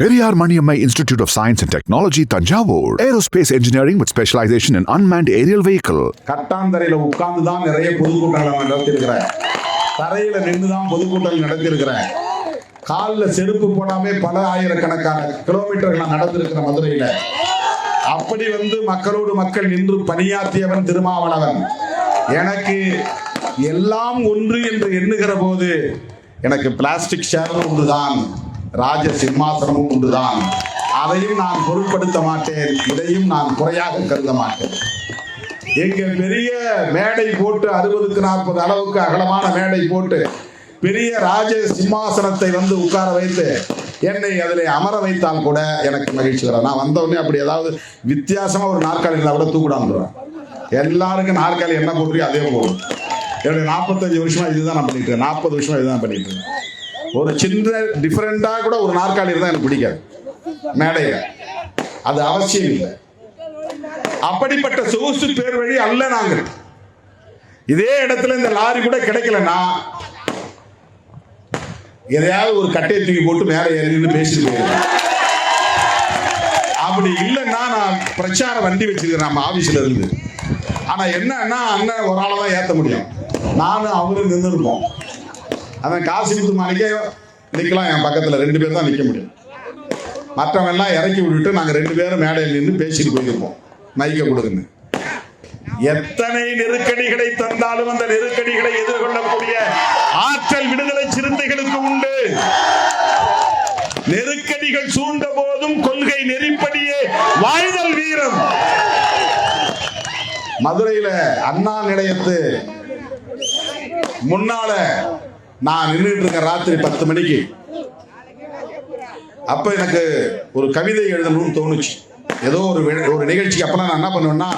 Periyar Maniammai institute of science and technology Thanjavur aerospace engineering with specialisation in unmanned aerial vehicle கட்டாந்தரையில உட்கார்ந்து தான் நிறைய பொதுக்கூட்டங்களை நான் நடத்தியிருக்கிறேன். தரையில நின்று தான் பொதுக்கூட்டங்கள் நடத்தியிருக்கிறேன். காலில் செருப்பு போடாமே பல ஆயிரக்கணக்கான கிலோமீட்டர்கள் நான் நடந்திருக்கிறேன் மதுரையில. அப்படி வந்து மக்களோடு மக்கள் நின்று பணியாற்றியவன் திருமாவளவன். எனக்கு எல்லாம் ஒன்று என்று எண்ணுகிற போது எனக்கு பிளாஸ்டிக் சேரும் ஒன்றுதான். ராஜ சிம்மாசனமும் உண்டுதான். அதையும் நான் பொருட்படுத்த மாட்டேன். இதையும் நான் குறையாக கருத மாட்டேன். எங்க பெரிய மேடை போட்டு அறுபதுக்கு நாற்பது அளவுக்கு அகலமான மேடை போட்டு பெரிய ராஜ சிம்மாசனத்தை வந்து உட்கார வைத்து என்னை அதில் அமர வைத்தால் கூட எனக்கு மகிழ்ச்சி வரும் நான் வந்தவுடனே அப்படி ஏதாவது வித்தியாசமாக ஒரு நாற்காலி இருந்தால் கூட தூக்கிடாந்துருவேன் எல்லாருக்கும் நாற்காலி என்ன போடுறியோ அதே போடும் என்னுடைய நாற்பத்தஞ்சு வருஷமா இதுதான் நான் பண்ணிட்டு இருக்கேன். நாற்பது வருஷமா இதுதான் பண்ணிட்டு இருக்கேன். ஒரு சின்ன டிஃப்ரெண்டாக கூட ஒரு நாற்காலி இருந்தால் எனக்கு பிடிக்காது. மேடையில். அது அவசியம் இல்லை. அப்படிப்பட்ட சொகுசு பேர் வழி அல்ல நாங்கள். இதே இடத்துல இந்த லாரி கூட கிடைக்கலன்னா எதையாவது ஒரு கட்டையை தூக்கி போட்டு மேலே ஏறி பேசிட்டு போயிருக்கேன் அப்படி இல்லைன்னா நான் பிரச்சார வண்டி வச்சிருக்கிறேன் நம்ம ஆபீஸ்ல இருந்து. ஆனா என்னன்னா அண்ணன் ஒரு ஆளை தான் ஏத்த முடியும். நானும் அவரும் நின்று இருப்போம் அவன் காசு கொடுத்து மாணிக்க நிக்கலாம் என் பக்கத்துல ரெண்டு பேர் தான் நிக்க முடியும். மற்றவங்க எல்லாம் இறக்கி விட்டுட்டு நாங்க ரெண்டு பேரும் மேடையில் நின்று பேசிட்டு போயிருப்போம் மைக்க கொடுங்க எத்தனை நெருக்கடிகளை தந்தாலும் அந்த நெருக்கடிகளை எதிர்கொள்ளக்கூடிய ஆற்றல் விடுதலை சிறுத்தைகளுக்கு உண்டு. நெருக்கடிகள் சூழ்ந்த போதும் கொள்கை நெறிப்படியே வாழ்தல் வீரம். மதுரையில அண்ணா நிலையத்து முன்னால நான் நின்றுட்டு இருக்கேன் ராத்திரி பத்து மணிக்கு. அப்ப எனக்கு ஒரு கவிதை எழுதணும்னு தோணுச்சு. ஏதோ ஒரு ஒரு நிகழ்ச்சிக்கு அப்பெல்லாம் நான் என்ன பண்ணுவேன்னா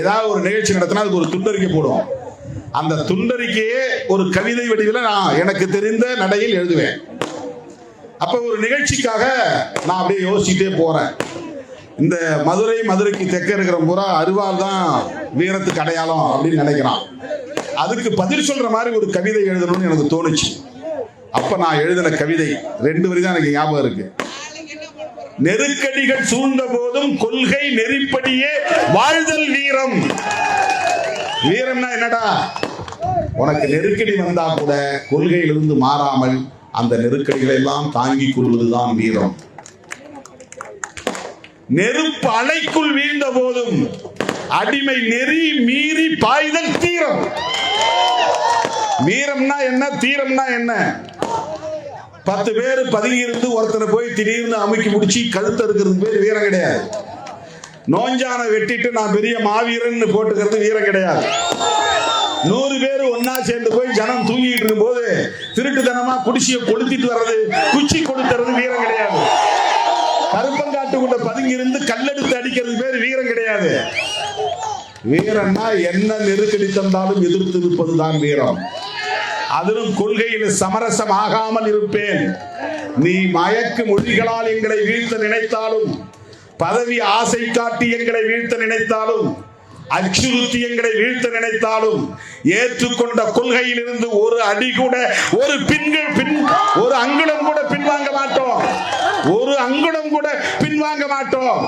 ஏதாவது ஒரு நிகழ்ச்சி நடத்தினா அதுக்கு ஒரு துண்டறிக்கை போடுவோம். அந்த துண்டறிக்கையே ஒரு கவிதை வடிவில் நான் எனக்கு தெரிந்த நடையில் எழுதுவேன். அப்ப ஒரு நிகழ்ச்சிக்காக நான் அப்படியே யோசிச்சுட்டே போறேன். இந்த மதுரை மதுரைக்கு தெற்க இருக்கிற பூரா அருவாள் தான் வீரத்துக்கு அடையாளம் அப்படின்னு நினைக்கிறான். அதுக்கு பதில் சொல்ற மாதிரி ஒரு கவிதை எழுதணும்னு எனக்கு தோணுச்சு. அப்ப நான் எழுதின கவிதை ரெண்டு வரி தான் எனக்கு ஞாபகம் இருக்கு. நெருக்கடிகள் சூழ்ந்த போதும் கொள்கை நெறிப்படியே வாழ்தல் வீரம். வீரம்னா என்னடா? உனக்கு நெருக்கடி வந்தா கூட கொள்கையிலிருந்து மாறாமல் அந்த நெருக்கடிகளை எல்லாம் தாங்கிக் கொள்வதுதான் வீரம். நெருப்பு அலைக்குள் வீழ்ந்த போதும் அடிமை நெறி மீறி பாய்தல் தீரம். வீரம்னா என்ன? தீரம்னா என்ன? பத்து பேர் பதுங்கி இருந்து ஒருத்தனை போய் திடீர்னு அமுக்கி முடிச்சு கழுத்து இருக்கிறது பேர் வீரம் கிடையாது. நோஞ்சான வெட்டிட்டு நான் பெரிய மாவீரன் போட்டுக்கிறது வீரம் கிடையாது. நூறு பேர் ஒன்னா சேர்ந்து போய் ஜனம் தூங்கிட்டு இருக்கும் போது திருட்டுத்தனமா குடிசிய கொளுத்திட்டு வர்றது குச்சி கொடுத்துறது வீரம் கிடையாது. கருப்பங்காட்டுக்குள்ள பதுங்கி இருந்து கல்லெடுத்து அடிக்கிறது பேர் வீரம் கிடையாது. வீரம்னா என்ன நெருக்கடி தந்தாலும் எதிர்த்து இருப்பதுதான் வீரம். அதிலும் கொள்கையில் சமரசம் ஆகாமல் இருப்பேன். நீ மயக்கு மொழிகளால் எங்களை வீழ்த்த நினைத்தாலும் பதவி ஆசை காட்டி எங்களை வீழ்த்த நினைத்தாலும் அச்சுறுத்தி எங்களை வீழ்த்த நினைத்தாலும் ஏற்றுக்கொண்ட கொள்கையில் இருந்து ஒரு அடி கூட ஒரு பின்கள் பின் ஒரு அங்குலம் கூட பின்வாங்க மாட்டோம். ஒரு அங்குலம் கூட பின்வாங்க மாட்டோம்.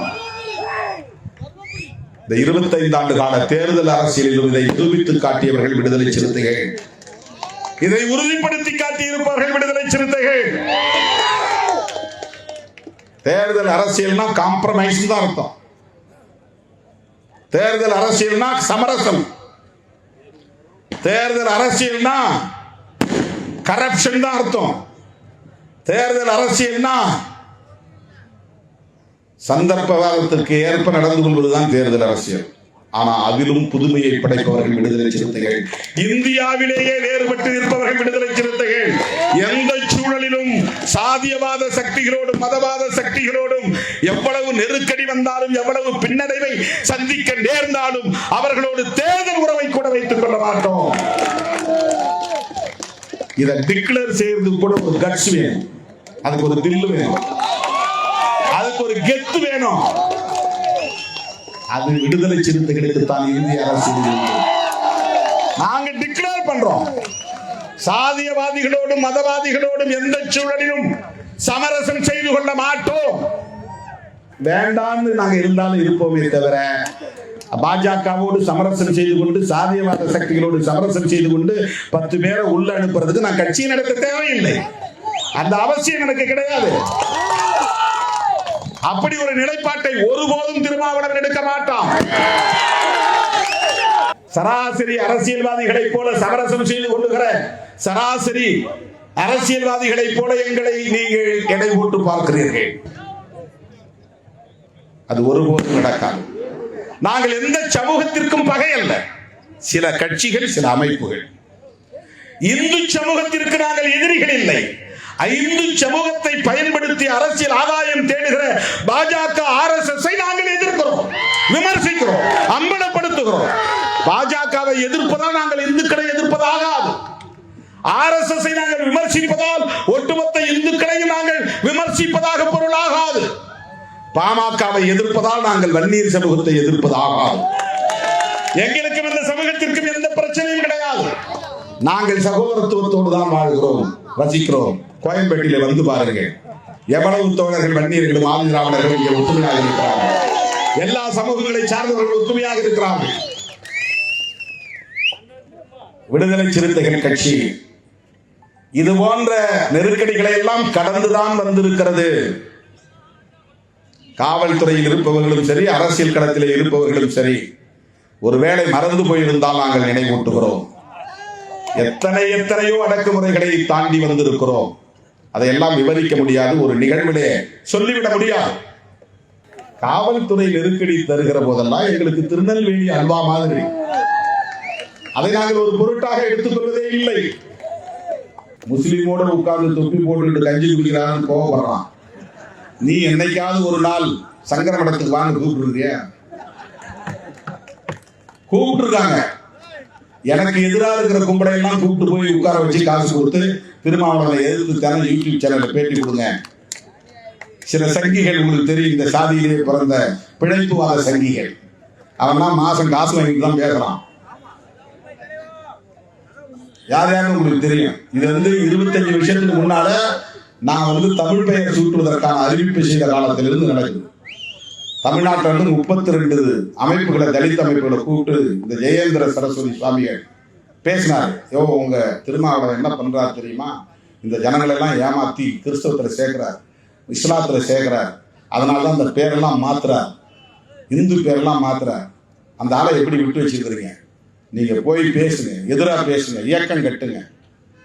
இந்த இருபத்தைந்து ஆண்டு கால தேர்தல் அரசியலிலும் இதை நிரூபித்து காட்டியவர்கள் விடுதலை சிறுத்தைகள். இதை உறுதிப்படுத்தி காட்டியிருப்பவர்கள் விடுதலை சிறுத்தைகள். தேர்தல் அரசியல்னா காம்ப்ரமைஸ் தான் அர்த்தம். தேர்தல் அரசியல்னா சமரசம். தேர்தல் அரசியல்னா கரப்ஷன் தான் அர்த்தம். தேர்தல் அரசியல்னா சந்தர்ப்பவாதத்திற்கு ஏற்ப நடந்து கொள்வதுதான் தேர்தல் அரசியல். ஆனா அதிலும் புதுமையை படைப்பவர்கள் விடுதலை சிறுத்தைகள். இந்தியாவிலேயே வேறுபட்டு நிற்பவர்கள் விடுதலை சிறுத்தைகள். எந்த சூழலிலும் சாதியவாத சக்திகளோடும் மதவாத சக்திகளோடும் எவ்வளவு நெருக்கடி வந்தாலும் எவ்வளவு பின்னடைவை சந்திக்க நேர்ந்தாலும் அவர்களோடு தேர்தல் உறவை கூட வைத்துக் கொள்ள மாட்டோம். இதை டிக்ளேர் செய்யறது கூட ஒரு கட்சி வேணும். அதுக்கு ஒரு தில்லு வேணும். அதுக்கு ஒரு கெத்து வேணும். அது விடுதலை சிறுத்தைகளுக்கு தான் இந்திய அரசு நாங்க டிக்ளேர் பண்றோம். சாதியவாதிகளோடும் மதவாதிகளோடும் எந்த சூழலிலும் சமரசம் செய்து கொள்ள மாட்டோம். வேண்டாம்னு நாங்க இருந்தாலும் இருப்போமே தவிர பாஜகவோடு சமரசம் செய்து கொண்டு சாதியவாத சக்திகளோடு சமரசம் செய்து கொண்டு பத்து பேரை உள்ள அனுப்புறதுக்கு நான் கட்சியை நடத்த தேவையில்லை. அந்த அவசியம் எனக்கு கிடையாது. அப்படி ஒரு நிலைப்பாட்டை ஒருபோதும் திருமாவளவன் எடுக்க மாட்டான். சராசரி அரசியல்வாதிகளைப் போல சமரசம் செய்து கொள்ளுகிற சராசரி அரசியல்வாதிகளைப் போல எங்களை நீங்கள் எடை போட்டு பார்க்கிறீர்கள். அது ஒருபோதும் நடக்காது. நாங்கள் எந்த சமூகத்திற்கும் பகை அல்ல சில கட்சிகள் சில அமைப்புகள். இந்து சமூகத்திற்கு நாங்கள் எதிரிகள் இல்லை. ஐந்து சமூகத்தை பயன்படுத்தி அரசியல் ஆதாயம் தேடுகிற பாஜக ஆர் எஸ் எஸ் நாங்கள் எதிர்க்கிறோம் விமர்சிக்கிறோம் அம்பலப்படுத்துகிறோம். பாஜகவை எதிர்ப்பதால் நாங்கள் இந்துக்களை எதிர்ப்பதாகாது ஆர் எஸ் எஸ் நாங்கள் விமர்சிப்பதால் ஒட்டுமொத்த இந்துக்களையும் நாங்கள் விமர்சிப்பதாக பொருளாகாது பாமகவை எதிர்ப்பதால் நாங்கள் வன்னியர் சமூகத்தை எதிர்ப்பதாகாது எங்களுக்கும் இந்த சமூகத்திற்கும் எந்த பிரச்சனையும் கிடையாது. நாங்கள் சகோதரத்துவத்தோடு தான் வாழ்கிறோம் வசிக்கிறோம். கோயம்பேட்டில வந்து பாருங்கள். எவ்வளவு தோழர்கள் வன்னியர்களும் ஆதி இங்கே ஒற்றுமையாக இருக்கிறார்கள். எல்லா சமூகங்களை சார்ந்தவர்கள் ஒற்றுமையாக இருக்கிறார்கள். விடுதலை சிறுத்தைகள் கட்சி இது போன்ற நெருக்கடிகளை எல்லாம் கடந்துதான் வந்திருக்கிறது. காவல்துறையில் இருப்பவர்களும் சரி அரசியல் களத்தில் இருப்பவர்களும் சரி ஒருவேளை மறந்து போயிருந்தால் நாங்கள் நினைவூட்டுகிறோம். எத்தனை எத்தனையோ அடக்குமுறைகளை தாண்டி வந்திருக்கிறோம். அதையெல்லாம் விவரிக்க முடியாது. ஒரு நிகழ்விலே சொல்லிவிட முடியாது. காவல்துறை நெருக்கடி தருகிற போதெல்லாம் எங்களுக்கு திருநெல்வேலி அல்வா மாதிரி. அதை நாங்கள் ஒரு பொருட்டாக எடுத்துக்கொள்வதே இல்லை. முஸ்லீமோடு உட்கார்ந்து தொப்பி போட்டு கஞ்சி குடிக்கிறான்னு கோவப்படுறான். நீ என்னைக்காவது ஒரு நாள் சங்கர மடத்துக்கு வாங்க கூப்பிடுறிய கூப்பிட்டுருக்காங்க. எனக்கு எதிராக இருக்கிற கும்பலை எல்லாம் கூப்பிட்டு போய் உட்கார வச்சு காசு கொடுத்து திருமாவளவனை எதிர்த்து யூடியூப் சேனலில் பேட்டி கொடுங்க. சில சங்கிகள் உங்களுக்கு தெரியும் இந்த சாதியிலே பிறந்த பிழைப்புவாத சங்கிகள். அவன்லாம் மாசம் காசு வாங்கிட்டு தான் பேசுறான் யார் யாருன்னு உங்களுக்கு தெரியும். இது வந்து இருபத்தஞ்சு வருஷத்துக்கு முன்னால நான் வந்து தமிழ் பெயர் சூட்டுவதற்கான அறிவிப்பு செய்த காலத்திலிருந்து நடக்குது. தமிழ்நாட்டிலிருந்து முப்பத்தி ரெண்டு அமைப்புகளை தலித் அமைப்புகளை கூப்பிட்டு இந்த ஜெயேந்திர சரஸ்வதி சுவாமிகள் பேசினார். யோ உங்க திருமாவளவன் என்ன பண்றாரு தெரியுமா? இந்த ஜனங்களை எல்லாம் ஏமாத்தி கிறிஸ்தவத்துல சேர்க்கிறார். இஸ்லாத்துல சேர்க்கிறார். அதனால தான் அந்த பேரெல்லாம் மாத்துறார். இந்து பேரெல்லாம் மாத்துறார். அந்த ஆளை எப்படி விட்டு வச்சிருக்கிறீங்க? நீங்க போய் பேசுங்க. எதிராக பேசுங்க. இயக்கம் கட்டுங்க.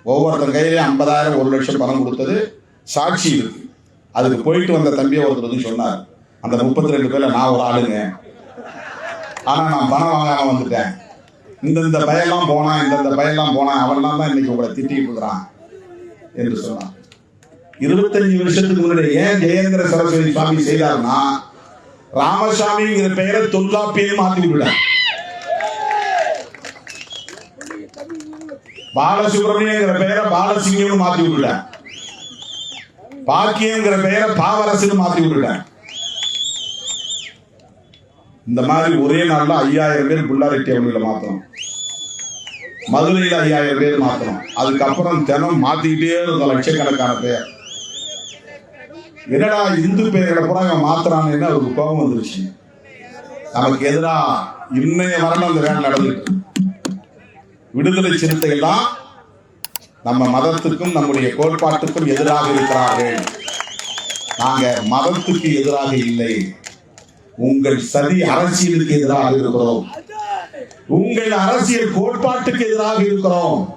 ஒவ்வொருத்தன் கையிலையும் ஐம்பதாயிரம் ஒரு லட்சம் பணம் கொடுத்தது சாட்சி இருக்கு. அதுக்கு போயிட்டு வந்த தம்பியை ஒருத்தர் வந்து சொன்னார். அந்த முப்பத்தி ரெண்டு பேர்ல நான் ஒரு ஆளுங்க. ஆனா நான் பணம் வாங்காம வந்துட்டேன். இந்த இந்த பயெல்லாம் போனா இந்த இந்த பயெல்லாம் போனா அவன்லாம் தான் இன்னைக்கு உங்களை திட்டிட்டு இருக்கிறான். என்று சொன்னான். இருபத்தஞ்சு வருஷத்துக்கு முன்னாடி ஏன் ஜெயேந்திர சரஸ்வதி சுவாமி செய்தார்னா ராமசாமிங்கிற பெயரை தொல்லாப்பியும் மாத்தி விட்டார் பாலசுப்ரமணியங்கிற பெயரை பாலசிங்கம்னு மாத்தி விட்டுட்டேன் பாக்கியங்கிற பெயரை பாவரசுன்னு மாத்தி விட்டுட்டேன் இந்த மாதிரி ஒரே நாள்ல ஐயாயிரம் பேர் புல்லாரெட்டி அவங்கள மாத்தணும். மதுரையில் ஐயாயிரம் பேர் மாத்தணும். அதுக்கப்புறம் தினம் மாத்திக்கிட்டே இருந்த லட்சக்கணக்கான பேர். என்னடா இந்து பெயர்களை கூட இவன் மாத்துறான்னு அவருக்கு கோபம் வந்துருச்சு. நமக்கு எதிரா இன்னைய வரணும் அந்த வேலை நடந்துட்டு விடுதலை சிறுத்தைகள் தான் நம்ம மதத்துக்கும் நம்முடைய கோட்பாட்டுக்கும் எதிராக இருக்கிறார்கள். நாங்க மதத்துக்கு எதிராக இல்லை. உங்கள் சதி அரசியலுக்கு எதிராக இருக்கிறோம். உங்கள் அரசியல் கோட்பாட்டுக்கு எதிராக இருக்கிறோம்.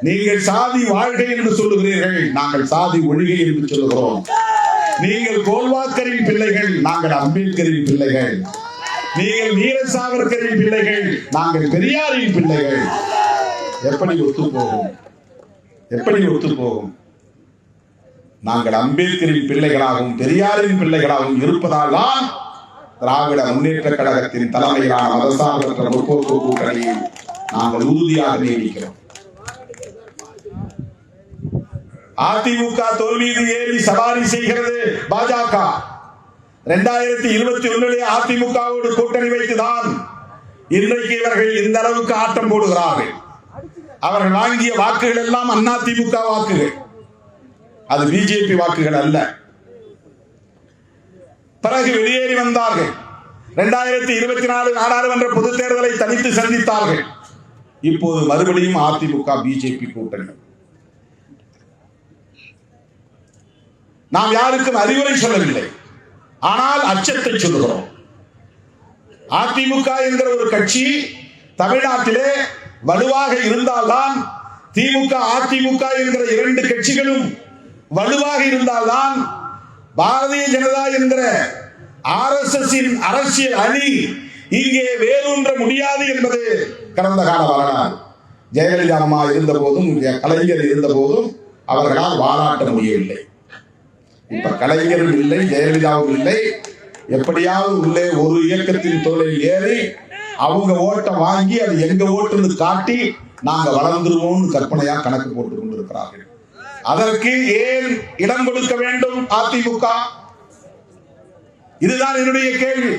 நீங்கள் சாதி வாழ்கை என்று சொல்லுகிறீர்கள். நாங்கள் சாதி ஒழுகை என்று சொல்லுகிறோம். நீங்கள் கோல்வாக்கரின் பிள்ளைகள் நாங்கள் அம்பேத்கரின் பிள்ளைகள். நீங்கள் வீர சாவர்கரின் பிள்ளைகள் நாங்கள் பெரியாரின் பிள்ளைகள். எப்படி ஒத்து போகும்? எப்படி ஒத்து போகும்? நாங்கள் அம்பேத்கரின் பிள்ளைகளாகவும் பெரியாரின் பிள்ளைகளாகவும் இருப்பதால் தான் திராவிட முன்னேற்ற கழகத்தின் தலைமையிலான மதசார்பற்ற முற்போக்கு கூட்டணியில் நாங்கள் உறுதியாக நியமிக்கிறோம் அதிமுக தோல்வியில் ஏறி சவாரி செய்கிறது பாஜக. இரண்டாயிரத்தி இருபத்தி ஒன்னிலே அதிமுகவோடு கூட்டணி வைத்துதான் இன்றைக்கு இவர்கள் இந்த அளவுக்கு ஆட்டம் போடுகிறார்கள். அவர்கள் வாங்கிய வாக்குகள் எல்லாம் அதிமுக வாக்குகள். அது பிஜேபி வாக்குகள் அல்ல. பிறகு வெளியேறி வந்தார்கள். இரண்டாயிரத்தி இருபத்தி நாலு நாடாளுமன்ற பொதுத் தேர்தலை தனித்து சந்தித்தார்கள். இப்போது மறுபடியும் அதிமுக பிஜேபி கூட்டணி. நாம் யாருக்கும் அறிவுரை சொல்லவில்லை. ஆனால் அச்சத்தை சொல்லுகிறோம். அதிமுக என்கிற ஒரு கட்சி தமிழ்நாட்டிலே வலுவாக இருந்தால்தான் திமுக அதிமுக என்கிற இரண்டு கட்சிகளும் வலுவாக இருந்தால்தான் பாரதிய ஜனதா என்கிற ஆர்எஸ்எஸ் அரசியல் அணி இங்கே வேரூன்ற முடியாது என்பது கடந்த கால வரலாறு. ஜெயலலிதா அம்மா இருந்த போதும் கலைஞர் இருந்த போதும் அவர்களால் வாலாட்ட முடியவில்லை. இப்ப கலைஞரும் இல்லை ஜெயலலிதாவும் இல்லை. எப்படியாவது உள்ளே ஒரு இயக்கத்தின் தொழில் ஏறி அவங்க ஓட்டை வாங்கி அது எங்க ஓட்டுன்னு காட்டி நாங்க வளர்ந்துருவோம்னு கற்பனையா கணக்கு போட்டு கொண்டிருக்கிறார்கள். அதற்கு ஏன் இடம் கொடுக்க வேண்டும் அதிமுக? இதுதான் என்னுடைய கேள்வி.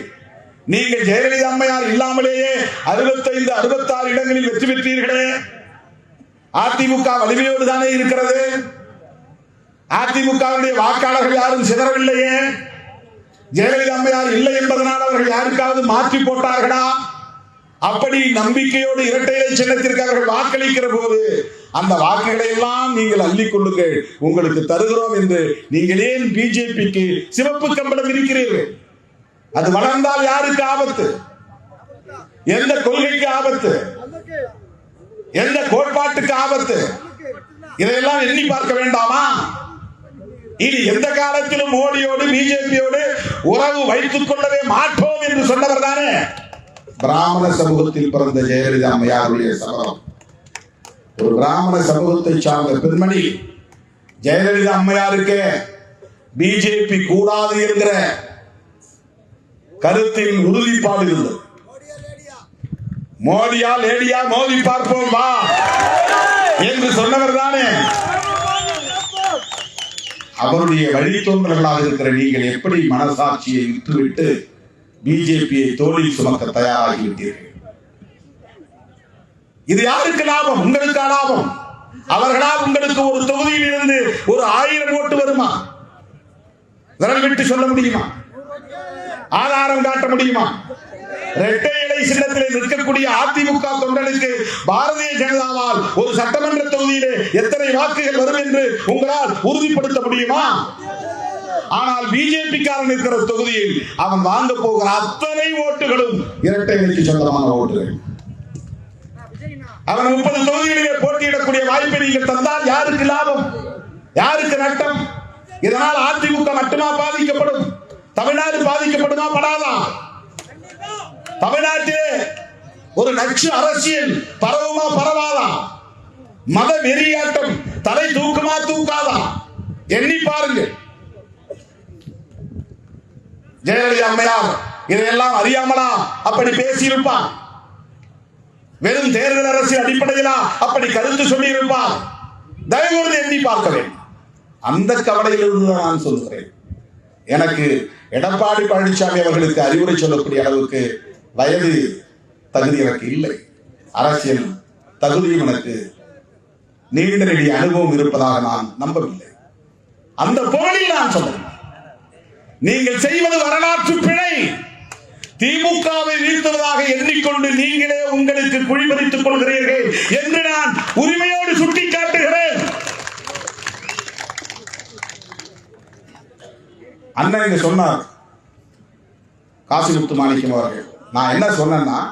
நீங்கள் ஜெயலலிதா அம்மையார் இல்லாமலேயே அறுபத்தைந்து அறுபத்தாறு இடங்களில் வெற்றி பெற்றீர்களே? அதிமுக வலிமையோடு தானே இருக்கிறது? அதிமுகவுடைய வாக்காளர்கள் யாரும் சிதறவில்லையே? ஜெயலலிதா அம்மையார் இல்லை என்பதனால் அவர்கள் யாருக்காவது மாற்றி போட்டார்களா? அப்படி நம்பிக்கையோடு இரட்டை சின்னத்திற்கு அவர்கள் வாக்களிக்கிற போது அந்த வாக்குகளை எல்லாம் நீங்கள் அள்ளிக் கொள்ளுங்கள். உங்களுக்கு தருகிறோம் என்று நீங்கள் ஏன் பிஜேபிக்கு சிவப்பு கம்பளம் இருக்கிறீர்கள் அது வளர்ந்தால் யாருக்கு ஆபத்து? எந்த கொள்கைக்கு ஆபத்து? எந்த கோட்பாட்டுக்கு ஆபத்து? இதையெல்லாம் எண்ணி பார்க்க வேண்டாமா? இனி எந்த காலத்திலும் மோடியோடு பிஜேபியோடு உறவு வைத்துக் கொள்ளவே மாட்டோம் என்று சொன்னவர் தானே? பிராமண சமூகத்தில் பிறந்த ஜெயலலிதா அம்மையாருடைய சபதம் ஒரு பிராமண சமூகத்தை சார்ந்த பெண்மணி ஜெயலலிதா அம்மையாருக்கு பிஜேபி கூடாது என்கிற கருத்தில் உறுதிப்பாடு இருந்தது. மோடியா லேடியா மோதி பார்ப்போம் வா என்று சொன்னவர் தானே. அவருடைய வழித்தோன்றர்களாக இருக்கிற நீங்கள் எப்படி மனசாட்சியை விட்டுவிட்டு பிஜேபியை தோளில் சுமக்க தயாராகிவிட்டீர்கள்? இது யாருக்கு லாபம்? உங்களுக்கு லாபம்? அவர்களால் உங்களுக்கு ஒரு தொகுதியில் இருந்து ஒரு ஆயிரம் ஓட்டு வருமா? விரல் விட்டு சொல்ல முடியுமா? ஆதாரம் காட்ட முடியுமா? இரட்டை இலை சின்னத்திலே நிற்கக்கூடிய அதிமுக தொண்டனுக்கு பாரதிய ஜனதாவால் ஒரு சட்டமன்ற தொகுதியிலே எத்தனை வாக்குகள் வரும் என்று உங்களால் உறுதிப்படுத்த முடியுமா? ஆனால் பிஜேபிக்காரன் இருக்கிற தொகுதியில் அவன் வாங்க போகிற அத்தனை ஓட்டுகளும் இரட்டை இலைக்கு சொந்தமான ஓட்டுகள். அவன் முப்பது தொகுதிகளிலே போட்டியிடக்கூடிய வாய்ப்பை நீங்கள் தந்தால் யாருக்கு லாபம்? யாருக்கு நட்டம்? இதனால் அதிமுக மட்டுமா பாதிக்கப்படும்? தமிழ்நாடு பாதிக்கப்படுமா? படாதா? தமிழ்நாட்டிலே ஒரு நச்சு அரசியல் பரவுமா? பரவாதா? மத வெறியாட்டம் தலை தூக்குமா? தூக்காதா? எண்ணி பாருங்க ஜெயலலிதா அம்மையார் இதையெல்லாம் அறியாமலா அப்படி பேசியிருப்பான் வெறும் தேர்தல் அரசியல் அடிப்படையிலா? அப்படி கருத்து சொல்லி இருப்பார் தயவுகூர்ந்து எண்ணி பார்க்க வேண்டும். அந்த கவலையிலிருந்து தான் நான் சொல்கிறேன். எனக்கு எடப்பாடி பழனிசாமி அவர்களுக்கு அறிவுரை சொல்லக்கூடிய அளவுக்கு வயது தகுதி எனக்கு இல்லை. அரசியல் தகுதியும் எனக்கு நீண்ட நெடிய அனுபவம் இருப்பதாக நான் நம்பவில்லை. அந்த பொருளில் நான் சொல்றேன். நீங்கள் செய்வது வரலாற்று பிழை. திமுகவை வீழ்த்துவதாக எண்ணிக்கொண்டு நீங்களே உங்களுக்கு குழிபறித்துக் கொள்கிறீர்கள் என்று நான் உரிமையோடு சுட்டிக்காட்டுகிறேன். அண்ணன் இங்க சொன்னார். காசிமுத்து மாணிக்கம் அவர்கள். நான் என்ன சொன்னேன்னா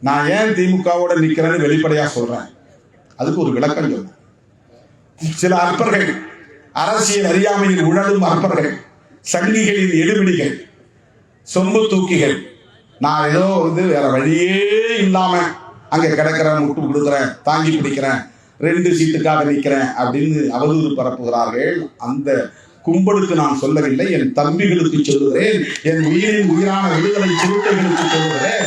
நான் ஏன் திமுகவோட நிக்கிறேன்னு வெளிப்படையா சொல்றேன். அதுக்கு ஒரு விளக்கம் சொன்னேன். சில அற்பர்கள் அரசியல் அறியாமையில் உழலும் அற்பர்கள் சங்கிகளின் எடுபிடிகள் சொம்பு தூக்கிகள். நான் ஏதோ வந்து வேற வழியே இல்லாம அங்க கிடக்கிறேன் முட்டு கொடுக்குறேன் தாங்கி பிடிக்கிறேன் ரெண்டு சீட்டுக்காக நிற்கிறேன் அப்படின்னு அவதூறு பரப்புகிறார்கள். அந்த கும்பலுக்கு நான் சொல்லவில்லை என் தம்பிகளுக்கு சொல்லுகிறேன் என் உயிரின் உயிரான விடுதலை சுருட்டைகளுக்கு சொல்லுகிறேன்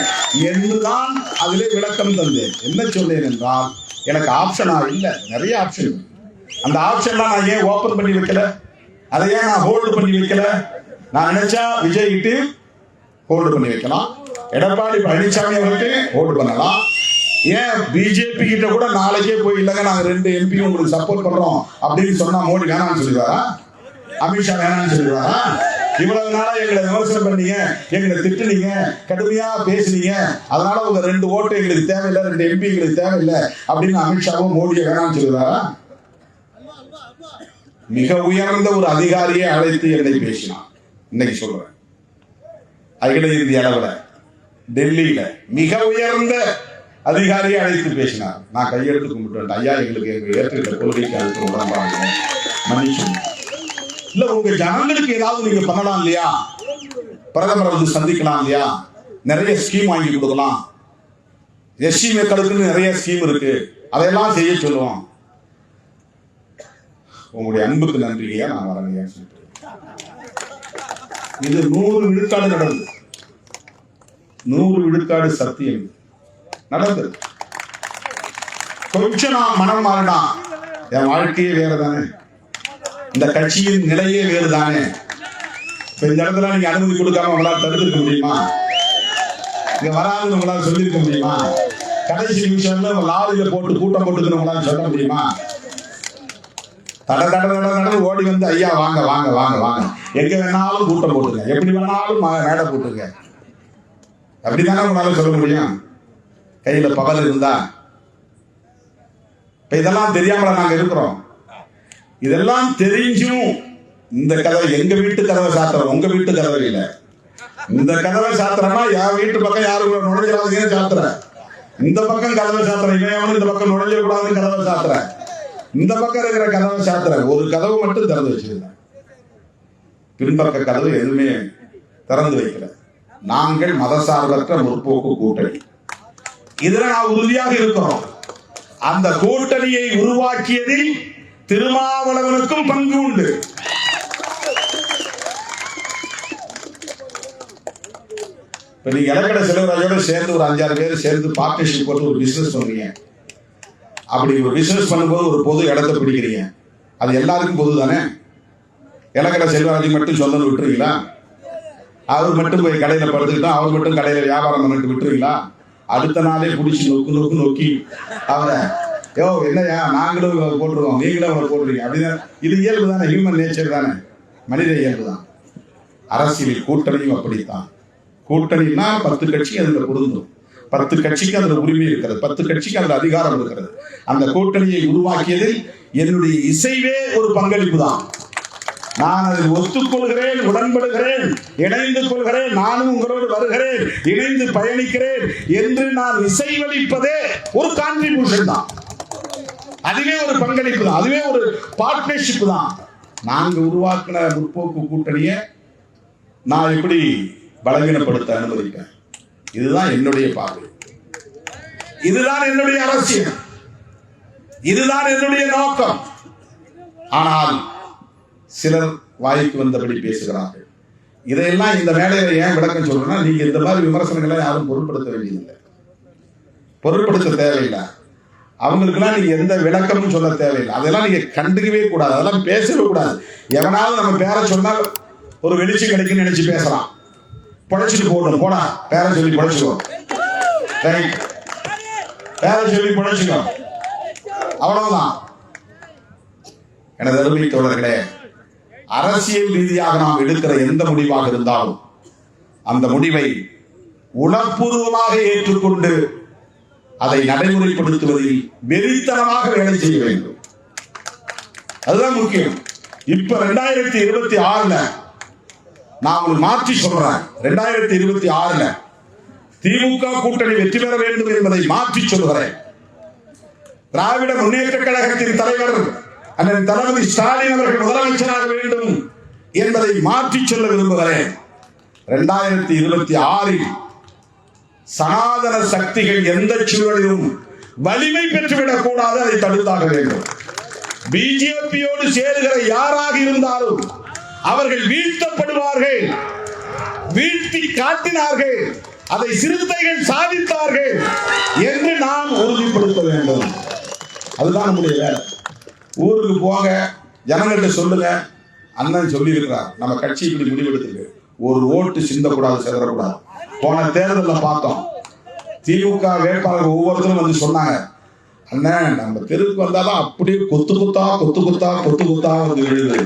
என்றுதான் அதிலே விளக்கம் தந்தேன். என்ன சொன்னேன் என்றால் எனக்கு ஆப்ஷனா இல்லை நிறைய ஆப்ஷன் அந்த ஆப்ஷன்லாம் நான் ஏன் ஓப்பன் பண்ணி வைக்கல? அதை ஏன் நான் ஹோல்டு பண்ணி வைக்கல? நான் நினைச்சா விஜய்கிட்டு ஹோல்டு பண்ணி வைக்கலாம். எடப்பாடி பழனிசாமி அவருக்கு ஹோல்டு பண்ணலாம். ஏன் பிஜேபி கிட்ட கூட நாளைக்கே போய் இல்லைங்க நாங்க ரெண்டு எம்பி உங்களுக்கு சப்போர்ட் பண்றோம் அப்படின்னு சொன்னா மோடி வேணாம்னு சொல்லிடுவாரா? அமித்ஷா வேணாம்னு சொல்லிடுவாரா? இவ்வளவு நாளா எங்களை விமர்சனம் பண்ணீங்க எங்களை திட்டுனீங்க கடுமையா பேசுனீங்க. அதனால உங்க ரெண்டு ஓட்டு எங்களுக்கு தேவையில்லை ரெண்டு எம்பி எங்களுக்கு தேவையில்லை அப்படின்னு அமித்ஷாவும் மோடியை வேணாம்னு சொல்லிடுவாரா? மிக உயர்ந்த ஒரு அதிகாரியை அழைத்து என்னை பேசினான். இன்னைக்கு சொல்றேன். அகில இந்திய அளவில் டெல்லியில மிக உயர்ந்த அதிகாரியை அழைத்து பேசினார். நான் கையெழுத்து கும்பிட்டு ஐயா எங்களுக்கு எங்க ஏற்றுக்கிட்ட கொள்கைக்கு அதுக்கு உடம்பாங்க மன்னிச்சு இல்ல உங்க ஜனங்களுக்கு ஏதாவது நீங்க பண்ணலாம் இல்லையா? பிரதமர் வந்து சந்திக்கலாம் இல்லையா? நிறைய ஸ்கீம் வாங்கி கொடுக்கலாம். எஸ்சி மக்களுக்குன்னு நிறைய ஸ்கீம் இருக்கு. அதையெல்லாம் செய்ய சொல்லுவோம். உங்களுடைய அன்புக்கு நன்றியா நான் வரேங்க சொல்லிட்டு. இது நூறு விழுக்காடு நடந்தது. நூறு விழுக்காடு சத்தியம். நடந்தது. கொஞ்சம் நான் மனம் மாறினா என் வாழ்க்கையே வேற தானே இந்த கட்சியின் நிலையே வேறு தானே இப்ப இந்த இடத்துல நீங்க அனுமதி கொடுக்காம உங்களால் தடுத்திருக்க முடியுமா? இங்க வராதுன்னு உங்களால் சொல்லியிருக்க முடியுமா? கடைசி நிமிஷம்ல லாரியில போட்டு கூட்டம் போட்டுக்கணும் உங்களால் சொல்ல முடியுமா? தட தட தட தட ஓடி வந்து ஐயா வாங்க வாங்க வாங்க வாங்க. எங்க வேணாலும் கூட்டம் போட்டுங்க எப்படி வேணாலும் மேடை போட்டுங்க அப்படிதானே உங்களால சொல்ல முடியும்? கையில பவர் இருந்தா. இப்ப இதெல்லாம் தெரியாமல நாங்க இருக்கிறோம். இதெல்லாம் தெரிஞ்சும் இந்த கதவை எங்க வீட்டு கதவை சாத்துறோம். உங்க வீட்டு கதவை இல்ல இந்த கதவை சாத்துறோம்னா என் வீட்டு பக்கம் யாரும் நுழைஞ்சிடாதீங்கன்னு சாத்துற. இந்த பக்கம் கதவை சாத்துற இவன் இந்த பக்கம் நுழைஞ்ச கூடாதுன்னு கதவை சாத்துற. இந்த பக்கம் இருக்கிற கதவை சாத்துற ஒரு கதவு மட்டும் திறந்து வச்சிருந்தேன் பின்பக்க கதவு எதுவுமே திறந்து வைக்கல. நாங்கள் மதசார்பற்ற முற்போக்கு கூட்டணி. இதுல நான் உறுதியாக இருக்கிறோம். அந்த கூட்டணியை உருவாக்கியதில் திருமாவளவனுக்கும் பங்கு உண்டு. இப்ப நீங்க இலக்கட செலவராஜோட சேர்ந்து ஒரு அஞ்சாறு பேர் சேர்ந்து பார்ட்னர்ஷிப் போட்டு ஒரு பிசினஸ் பண்றீங்க அப்படி ஒரு பிசினஸ் பண்ணும்போது ஒரு பொது இடத்தை பிடிக்கிறீங்க. அது எல்லாருக்கும் பொது தானே இலக்கட செல்வராஜி மட்டும் சொல்லணும் விட்டுருவீங்களா? அவர் மட்டும் போய் கடையில படுத்துக்கிட்டா அவர் மட்டும் கடையில வியாபாரம் பண்ணிட்டு விட்டுருவீங்களா? அடுத்த நாளே பிடிச்சி நொக்கு நொக்கு நோக்கி அவரை யோ என்னய்யா நாங்களும் போட்டுருவோம். நீங்களும் அவரை போட்டுருவீங்க. அப்படின்னா இது இயல்பு தானே. ஹியூமன் நேச்சர் தானே. மனித இயல்பு தான். அரசியல் கூட்டணியும் அப்படித்தான். கூட்டணின்னா பத்து கட்சி அதுல பொருந்தும். பத்து கட்சிக்கு அதுல உரிமை இருக்கிறது. பத்து கட்சிக்கு அதுல அதிகாரம் இருக்கிறது. அந்த கூட்டணியை உருவாக்கியதில் என்னுடைய இசைவே ஒரு பங்களிப்பு தான். நான் அதை ஒத்துக்கொள்கிறேன் உடன்படுகிறேன் இணைந்து கொள்கிறேன் நானும் உங்களோடு வருகிறேன் இணைந்து பயணிக்கிறேன் என்று நான் இசைவளிப்பதே ஒரு கான்ட்ரிபியூஷன் தான். அதுவே ஒரு பங்களிப்பு தான் அதுவே ஒரு பார்ட்னர்ஷிப் தான். நாங்கள் உருவாக்கின முற்போக்கு கூட்டணியை நான் எப்படி பலவீனப்படுத்த அனுமதிப்பேன்? இதுதான் என்னுடைய பார்வை. இதுதான் என்னுடைய அரசியல். இதுதான் என்னுடைய நோக்கம். ஆனால் சிலர் வாய்க்கு வந்தபடி பேசுகிறார்கள். இதையெல்லாம் இந்த மேடையில ஏன் விளக்கம் சொல்றேன்னா நீங்க இந்த மாதிரி விமர்சனங்களை யாரும் பொருட்படுத்த வேண்டியதில்லை. பொருட்படுத்த தேவையில்லை. அவங்களுக்குலாம் நீங்க எந்த விளக்கமும் சொல்ல தேவையில்லை. அதெல்லாம் நீங்க கண்டுக்கவே கூடாது. அதெல்லாம் பேசவே கூடாது. எவனாவது நம்ம பேரை சொன்னால் ஒரு வெளிச்சம் கிடைக்குன்னு நினைச்சு பேசலாம். பொழைச்சிட்டு போகணும். போடா பேரை சொல்லி பொழைச்சிக்கோ. ரைட் பேரை சொல்லி பொழைச்சிக்கோ. அவ்வளவுதான். எனது அருமை தோழர்களே அரசியல் ரீதியாக நாம் எடுக்கிற எந்த முடிவாக இருந்தாலும் அந்த முடிவை உணர்பூர்வமாக ஏற்றுக்கொண்டு அதை நடைமுறைப்படுத்துவதில் வெறித்தனமாக வேலை செய்ய வேண்டும். அதுதான் முக்கியம். இப்ப ரெண்டாயிரத்தி இருபத்தி ஆறுல நான் ஒரு மாற்றி சொல்றேன். ரெண்டாயிரத்தி இருபத்தி ஆறுல திமுக கூட்டணி வெற்றி பெற வேண்டும் என்பதை மாற்றி சொல்கிறேன் திராவிட முன்னேற்ற கழகத்தின் தலைவர் அண்ணன் தளபதி ஸ்டாலின் அவர்கள் முதலமைச்சராக வேண்டும் என்பதை மாற்றி சொல்ல விரும்புகிறேன். இரண்டாயிரத்தி இருபத்தி ஆறில் சனாதன சக்திகள் எந்த சூழலிலும் வலிமை பெற்றுவிடக் கூடாது அதை தடுத்தாக வேண்டும். பிஜேபியோடு சேருகிற யாராக இருந்தாலும் அவர்கள் வீழ்த்தப்படுவார்கள் வீழ்த்தி காட்டினார்கள் அதை சிறுத்தைகள் சாதித்தார்கள் என்று நாம் உறுதிப்படுத்த வேண்டும். அதுதான் நம்முடைய வேலை. ஊருக்கு போங்க ஜனங்கள்கிட்ட சொல்லுங்க. அண்ணன் சொல்லியிருக்கிறார். நம்ம கட்சி இப்படி முடிவெடுத்துருக்கு. ஒரு ஓட்டு சிந்தக்கூடாது சிதறக்கூடாது. போன தேர்தலில் பார்த்தோம். திமுக வேட்பாளர் ஒவ்வொருத்தரும் வந்து சொன்னாங்க. அண்ணன் நம்ம தெருக்கு வந்தாலும் அப்படியே கொத்து குத்தா கொத்து குத்தா கொத்து குத்தா வந்து விழுது.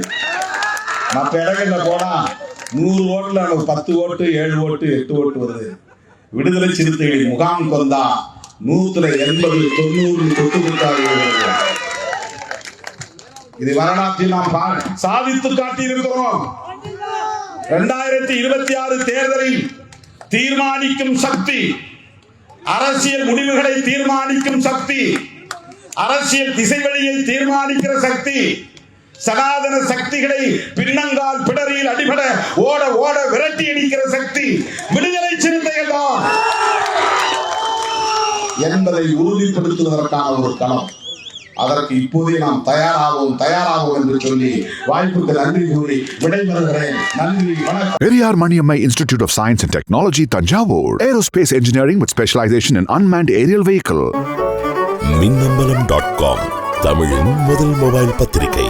மற்ற இடங்கள்ல போனா நூறு ஓட்டுல நமக்கு பத்து ஓட்டு ஏழு ஓட்டு எட்டு ஓட்டு வருது. விடுதலை சிறுத்தைகளின் முகாம் வந்தா நூத்துல எண்பது தொண்ணூறு கொத்து குத்தா இது வரலாற்றில் நாம் சாதித்து காட்டியிருக்கிறோம். இரண்டாயிரத்தி இருபத்தி ஆறு தேர்தலில் தீர்மானிக்கும் சக்தி அரசியல் முடிவுகளை தீர்மானிக்கும் சக்தி அரசியல் திசைவழியை தீர்மானிக்கிற சக்தி சனாதன சக்திகளை பின்னங்கால் பிடரியில் அடிபட ஓட ஓட விரட்டி அடிக்கிற சக்தி விடுதலை சிறுத்தைகள் தான். என்பதை உறுதிப்படுத்துவதற்கான ஒரு களம். அதற்கு இப்போதே நாம் தயாராகவும் தயாராகும் என்று சொல்லி வாய்ப்புக்கு நன்றி கூறி விடைபெறுகிறேன் நன்றி வணக்கம் Periyar Maniamma Institute of Science and Technology, Tanjavur. Aerospace engineering with specialization in unmanned aerial vehicle. Minnambalam dot com தமிழின் முதல் மொபைல் பத்திரிகை